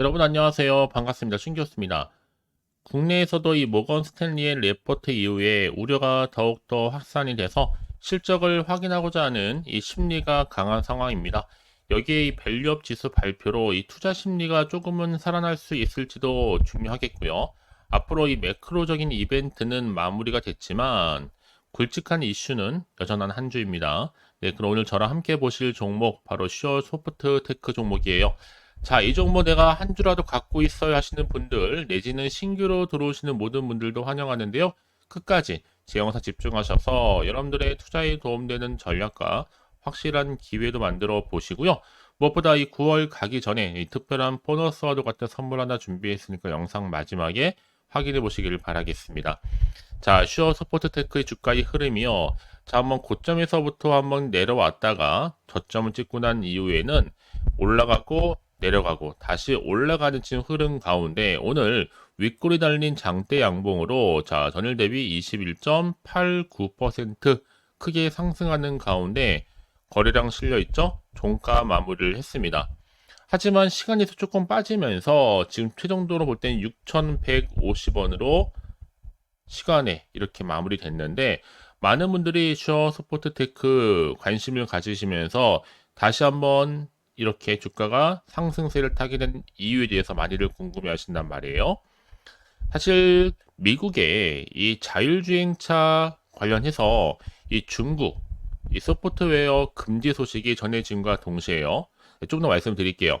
여러분 안녕하세요. 반갑습니다. 신교수입니다. 국내에서도 이 모건 스탠리의 레포트 이후에 우려가 더욱더 확산이 돼서 실적을 확인하고자 하는 이 심리가 강한 상황입니다. 여기에 이 밸류업 지수 발표로 이 투자 심리가 조금은 살아날 수 있을지도 중요하겠고요. 앞으로 이 매크로적인 이벤트는 마무리가 됐지만 굵직한 이슈는 여전한 한 주입니다. 네, 그럼 오늘 저랑 함께 보실 종목 바로 슈어 소프트 테크 종목이에요. 자, 이 종목 내가 한 주라도 갖고 있어야 하시는 분들, 내지는 신규로 들어오시는 모든 분들도 환영하는데요. 끝까지 제 영상 집중하셔서 여러분들의 투자에 도움되는 전략과 확실한 기회도 만들어 보시고요. 무엇보다 이 9월 가기 전에 이 특별한 보너스와도 같은 선물 하나 준비했으니까 영상 마지막에 확인해 보시기를 바라겠습니다. 자, 슈어 서포트 테크의 주가의 흐름이요. 자, 한번 고점에서부터 한번 내려왔다가 저점을 찍고 난 이후에는 올라가고 내려가고 다시 올라가는 지금 흐름 가운데 오늘 윗골이 달린 장대 양봉으로 자 전일 대비 21.89% 크게 상승하는 가운데 거래량 실려 있죠? 종가 마무리를 했습니다. 하지만 시간이 조금 빠지면서 지금 최종적으로 볼 때는 6,150원으로 시간에 이렇게 마무리됐는데 많은 분들이 슈어 스포트 테크 관심을 가지시면서 다시 한번 이렇게 주가가 상승세를 타게 된 이유에 대해서 많이들 궁금해 하신단 말이에요. 사실 미국의 이 자율주행차 관련해서 이 중국 이 소프트웨어 금지 소식이 전해진과 동시에요. 좀더 말씀드릴게요.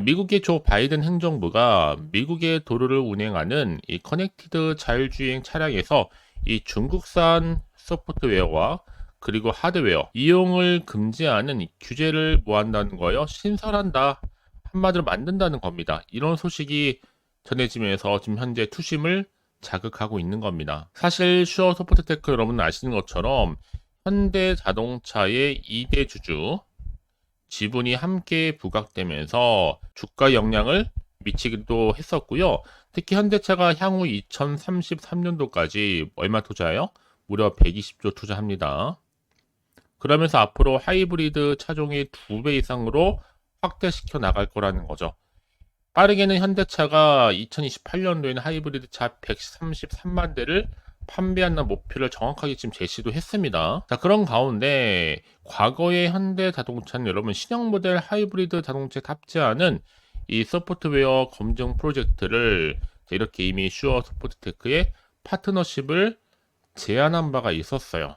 미국의 조 바이든 행정부가 미국의 도로를 운행하는 이 커넥티드 자율주행 차량에서 이 중국산 소프트웨어와 그리고 하드웨어 이용을 금지하는 규제를 모한다는 거예요. 신설한다. 한마디로 만든다는 겁니다. 이런 소식이 전해지면서 지금 현재 투심을 자극하고 있는 겁니다. 사실 슈어 소프트 테크 여러분 아시는 것처럼 현대 자동차의 2대 주주 지분이 함께 부각되면서 주가 영향을 미치기도 했었고요. 특히 현대차가 향후 2033년도까지 얼마 투자해요? 무려 120조 투자합니다. 그러면서 앞으로 하이브리드 차종이 두 배 이상으로 확대시켜 나갈 거라는 거죠. 빠르게는 현대차가 2028년도에는 하이브리드 차 133만 대를 판매하는 목표를 정확하게 지금 제시도 했습니다. 자, 그런 가운데 과거의 현대 자동차는 여러분 신형 모델 하이브리드 자동차에 탑재하는 이 소프트웨어 검증 프로젝트를 이렇게 이미 슈어 소프트테크의 파트너십을 제안한 바가 있었어요.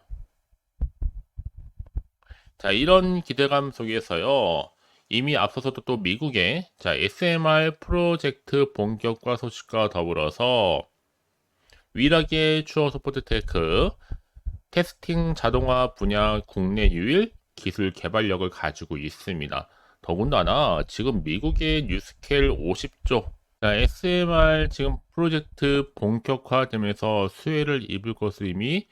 자, 이런 기대감 속에서요. 이미 앞서서도 또 미국의 자, SMR 프로젝트 본격화 소식과 더불어서 위락의 추어 소프트 테크 테스팅 자동화 분야 국내 유일 기술 개발력을 가지고 있습니다. 더군다나 지금 미국의 뉴스케일 50조 자, SMR 지금 프로젝트 본격화되면서 수혜를 입을 것을 이미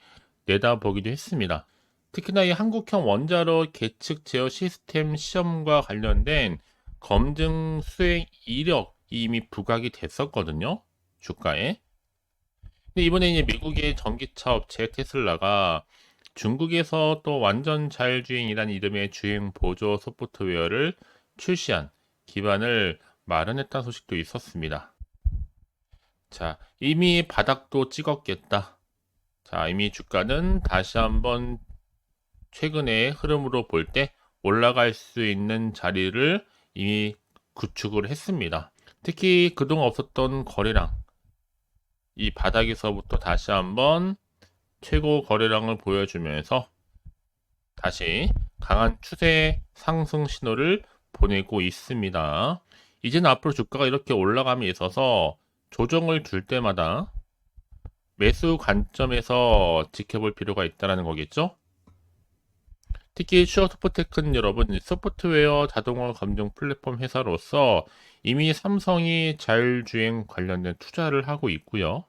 내다보기도 했습니다. 특히나 이 한국형 원자로 계측 제어 시스템 시험과 관련된 검증 수행 이력이 이미 부각이 됐었거든요. 주가에. 근데 이번에 이제 미국의 전기차 업체 테슬라가 중국에서 또 완전 자율주행이라는 이름의 주행 보조 소프트웨어를 출시한 기반을 마련했다는 소식도 있었습니다. 자, 이미 바닥도 찍었겠다. 자, 이미 주가는 다시 한번 최근의 흐름으로 볼 때 올라갈 수 있는 자리를 이미 구축을 했습니다. 특히 그동안 없었던 거래량, 이 바닥에서부터 다시 한번 최고 거래량을 보여주면서 다시 강한 추세 상승 신호를 보내고 있습니다. 이제는 앞으로 주가가 이렇게 올라감에 있어서 조정을 줄 때마다 매수 관점에서 지켜볼 필요가 있다는 거겠죠? 특히 슈어 소프테크는 여러분 소프트웨어 자동화 검증 플랫폼 회사로서 이미 삼성이 자율주행 관련된 투자를 하고 있고요.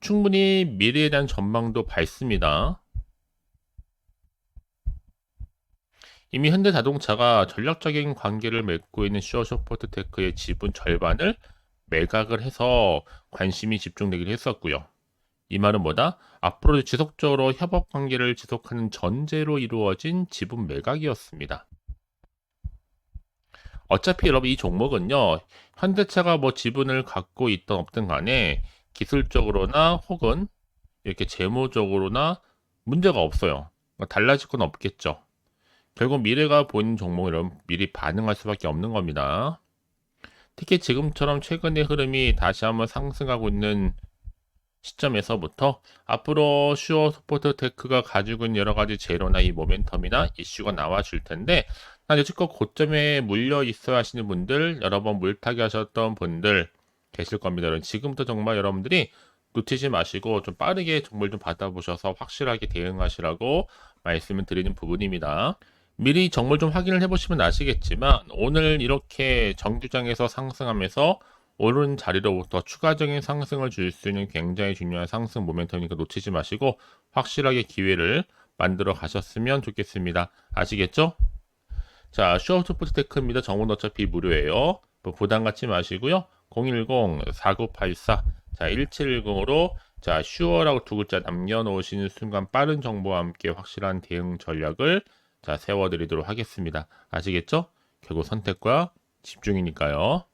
충분히 미래에 대한 전망도 밝습니다. 이미 현대자동차가 전략적인 관계를 맺고 있는 슈어 소프트테크의 지분 절반을 매각을 해서 관심이 집중되기도 했었고요. 이 말은 뭐다? 앞으로 지속적으로 협업 관계를 지속하는 전제로 이루어진 지분 매각이었습니다. 어차피 여러분 이 종목은요, 현대차가 뭐 지분을 갖고 있던 없든 간에 기술적으로나 혹은 이렇게 재무적으로나 문제가 없어요. 그러니까 달라질 건 없겠죠. 결국 미래가 보이는 종목이라면 미리 반응할 수밖에 없는 겁니다. 특히 지금처럼 최근의 흐름이 다시 한번 상승하고 있는 시점에서부터 앞으로 슈어 스포트 테크가 가지고 있는 여러 가지 재료나 이 모멘텀이나 이슈가 나와 줄 텐데 난 여지껏 고점에 물려 있어야 하시는 분들 여러 번 물타기 하셨던 분들 계실 겁니다. 지금부터 정말 여러분들이 놓치지 마시고 좀 빠르게 정보를 좀 받아보셔서 확실하게 대응하시라고 말씀을 드리는 부분입니다. 미리 정보를 좀 확인을 해보시면 아시겠지만 오늘 이렇게 정규장에서 상승하면서 오른 자리로부터 추가적인 상승을 줄 수 있는 굉장히 중요한 상승 모멘텀이니까 놓치지 마시고 확실하게 기회를 만들어 가셨으면 좋겠습니다. 아시겠죠? 자, 슈어스포트 테크입니다. 정보는 어차피 무료예요. 뭐 부담 갖지 마시고요. 010-4984 자, 1710으로 자, 슈어라고 두 글자 남겨놓으시는 순간 빠른 정보와 함께 확실한 대응 전략을 자, 세워드리도록 하겠습니다. 아시겠죠? 결국 선택과 집중이니까요.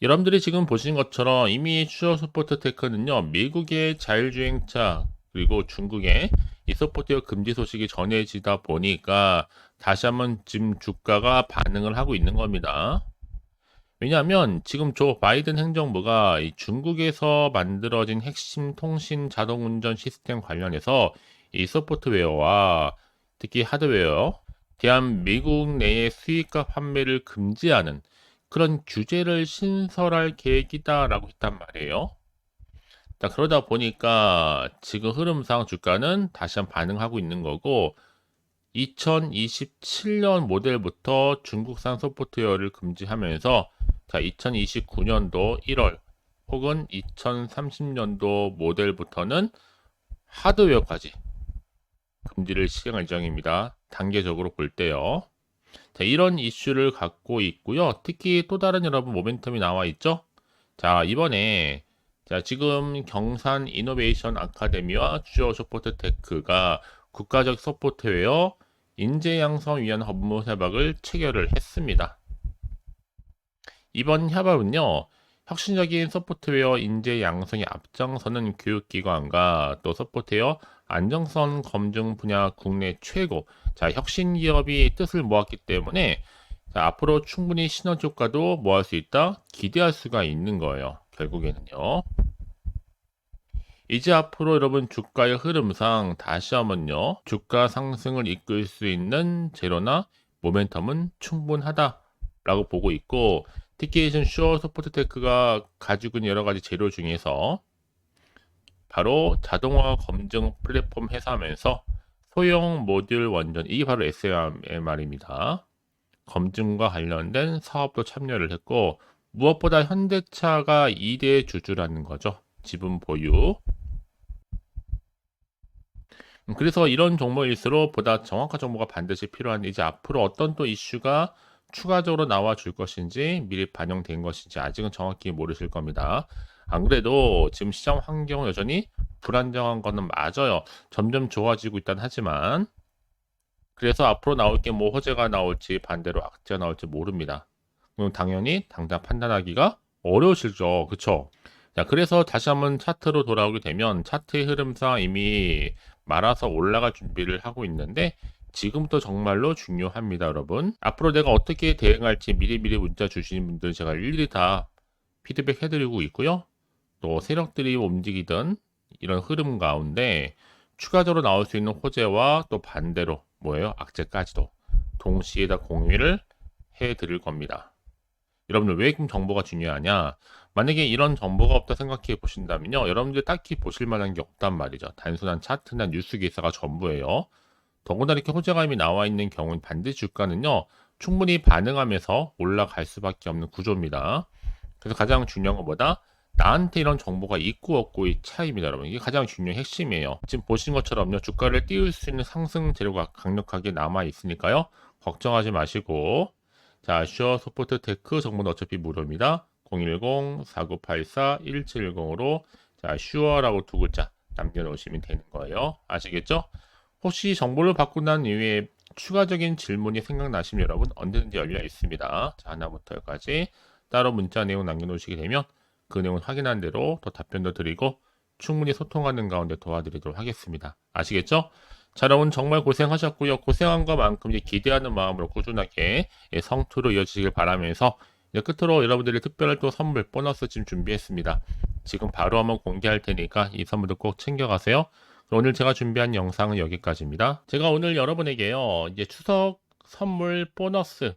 여러분들이 지금 보신 것처럼 이미 슈어 스포트 테크는요, 미국의 자율주행차 그리고 중국의 이 소프트웨어 금지 소식이 전해지다 보니까 다시 한번 지금 주가가 반응을 하고 있는 겁니다. 왜냐하면 지금 조 바이든 행정부가 이 중국에서 만들어진 핵심 통신 자동 운전 시스템 관련해서 이 소프트웨어와 특히 하드웨어, 대한 미국 내의 수입과 판매를 금지하는 그런 규제를 신설할 계획이다라고 했단 말이에요. 자, 그러다 보니까 지금 흐름상 주가는 다시 한번 반응하고 있는 거고 2027년 모델부터 중국산 소프트웨어를 금지하면서 자, 2029년도 1월 혹은 2030년도 모델부터는 하드웨어까지 금지를 시행할 예정입니다. 단계적으로 볼 때요. 자, 이런 이슈를 갖고 있고요. 특히 또 다른 여러분 모멘텀이 나와 있죠. 자, 이번에 자, 지금 경산 이노베이션 아카데미와 주요 소프트 테크가 국가적 소프트웨어 인재 양성 위한 업무 협약을 체결을 했습니다. 이번 협약은요. 혁신적인 소프트웨어 인재 양성에 앞장서는 교육기관과 또 소프트웨어 안정성 검증 분야 국내 최고 자 혁신 기업이 뜻을 모았기 때문에 자, 앞으로 충분히 시너지 효과도 모을 수 있다 기대할 수가 있는 거예요. 결국에는요. 이제 앞으로 여러분 주가의 흐름상 다시 한번요. 주가 상승을 이끌 수 있는 재료나 모멘텀은 충분하다라고 보고 있고 지금 슈어 소프트 테크가 가지고 있는 여러 가지 재료 중에서 바로 자동화 검증 플랫폼 회사면서 소형 모듈 원전 이게 바로 SMR입니다. 검증과 관련된 사업도 참여를 했고 무엇보다 현대차가 2대 주주라는 거죠. 지분 보유. 음, 그래서 이런 종목일수록 보다 정확한 정보가 반드시 필요한 이제 앞으로 어떤 또 이슈가 추가적으로 나와 줄 것인지 미리 반영된 것인지 아직은 정확히 모르실 겁니다. 안 그래도 지금 시장 환경은 여전히 불안정한 거는 맞아요. 점점 좋아지고 있다는 하지만 그래서 앞으로 나올 게뭐 호재가 나올지 반대로 악재가 나올지 모릅니다. 그럼 당연히 당장 판단하기가 어려우실죠. 그쵸? 자, 그래서 다시 한번 차트로 돌아오게 되면 차트의 흐름상 이미 말아서 올라갈 준비를 하고 있는데 지금부터 정말로 중요합니다, 여러분. 앞으로 내가 어떻게 대응할지 미리미리 문자 주시는 분들 제가 일일이 다 피드백 해드리고 있고요. 또 세력들이 움직이던 이런 흐름 가운데 추가적으로 나올 수 있는 호재와 또 반대로 뭐예요? 악재까지도 동시에 다 공유를 해 드릴 겁니다. 여러분들 왜 그럼 정보가 중요하냐? 만약에 이런 정보가 없다 생각해 보신다면요. 여러분들 딱히 보실 만한 게 없단 말이죠. 단순한 차트나 뉴스 기사가 전부예요. 더구나 이렇게 호재감이 나와 있는 경우는 반드시 주가는요. 충분히 반응하면서 올라갈 수밖에 없는 구조입니다. 그래서 가장 중요한 것보다 나한테 이런 정보가 있고 없고의 차이입니다, 여러분. 이게 가장 중요한 핵심이에요. 지금 보신 것처럼요, 주가를 띄울 수 있는 상승 재료가 강력하게 남아 있으니까요. 걱정하지 마시고, 자, 슈어 소프트 테크 정보는 어차피 무료입니다. 010-4984-1710으로 자, 슈어라고 두 글자 남겨놓으시면 되는 거예요. 아시겠죠? 혹시 정보를 받고 난 이후에 추가적인 질문이 생각나시면 여러분 언제든지 열려 있습니다. 자, 하나부터 여기까지 따로 문자 내용 남겨놓으시게 되면 그 내용 확인한 대로 더 답변도 드리고 충분히 소통하는 가운데 도와드리도록 하겠습니다. 아시겠죠? 자, 여러분 정말 고생하셨고요. 고생한 것만큼 이제 기대하는 마음으로 꾸준하게 예, 성투로 이어지길 바라면서 이제 끝으로 여러분들이 특별한 또 선물 보너스 지금 준비했습니다. 지금 바로 한번 공개할 테니까 이 선물도 꼭 챙겨가세요. 오늘 제가 준비한 영상은 여기까지입니다. 제가 오늘 여러분에게요, 이제 추석 선물 보너스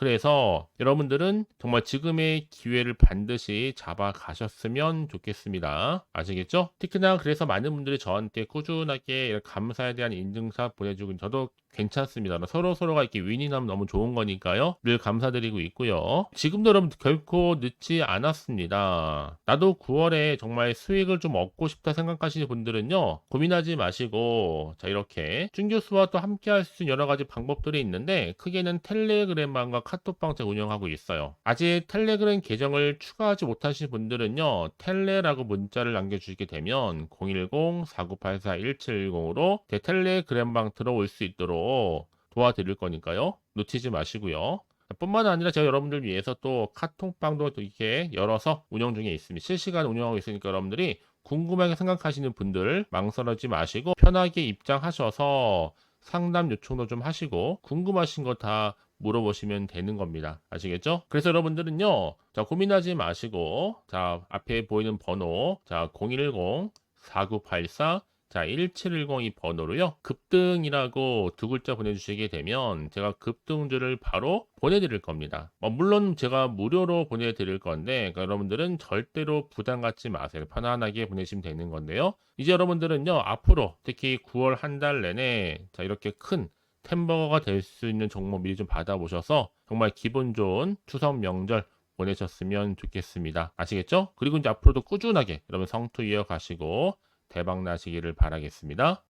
그래서 여러분들은 정말 지금의 기회를 반드시 잡아 가셨으면 좋겠습니다. 아시겠죠? 특히나 그래서 많은 분들이 저한테 꾸준하게 감사에 대한 인증샷 보내주고 저도 괜찮습니다. 서로 서로가 이렇게 윈윈하면 너무 좋은 거니까요. 늘 감사드리고 있고요. 지금도 여러분 결코 늦지 않았습니다. 나도 9월에 정말 수익을 좀 얻고 싶다 생각하시는 분들은요. 고민하지 마시고 자 이렇게 준교수와 또 함께 할 수 있는 여러 가지 방법들이 있는데 크게는 텔레그램방과 카톡방 제가 운영하고 있어요. 아직 텔레그램 계정을 추가하지 못하신 분들은요. 텔레라고 문자를 남겨주시게 되면 010-4984-1710으로 제 텔레그램방 들어올 수 있도록 도와드릴 거니까요. 놓치지 마시고요. 뿐만 아니라 제가 여러분들 위해서 또 카톡방도 또 이렇게 열어서 운영 중에 있습니다. 실시간 운영하고 있으니까 여러분들이 궁금하게 생각하시는 분들 망설이지 마시고 편하게 입장하셔서 상담 요청도 좀 하시고 궁금하신 거 다 물어보시면 되는 겁니다. 아시겠죠? 그래서 여러분들은요, 자, 고민하지 마시고, 자, 앞에 보이는 번호, 자, 010 4984 자, 1710이 번호로요. 급등이라고 두 글자 보내주시게 되면 제가 급등주를 바로 보내드릴 겁니다. 어, 물론 제가 무료로 보내드릴 건데 그러니까 여러분들은 절대로 부담 갖지 마세요. 편안하게 보내시면 되는 건데요. 이제 여러분들은요. 앞으로 특히 9월 한 달 내내 자, 이렇게 큰 템버거가 될 수 있는 종목 미리 좀 받아보셔서 정말 기분 좋은 추석 명절 보내셨으면 좋겠습니다. 아시겠죠? 그리고 이제 앞으로도 꾸준하게 여러분 성투 이어가시고 대박 나시기를 바라겠습니다.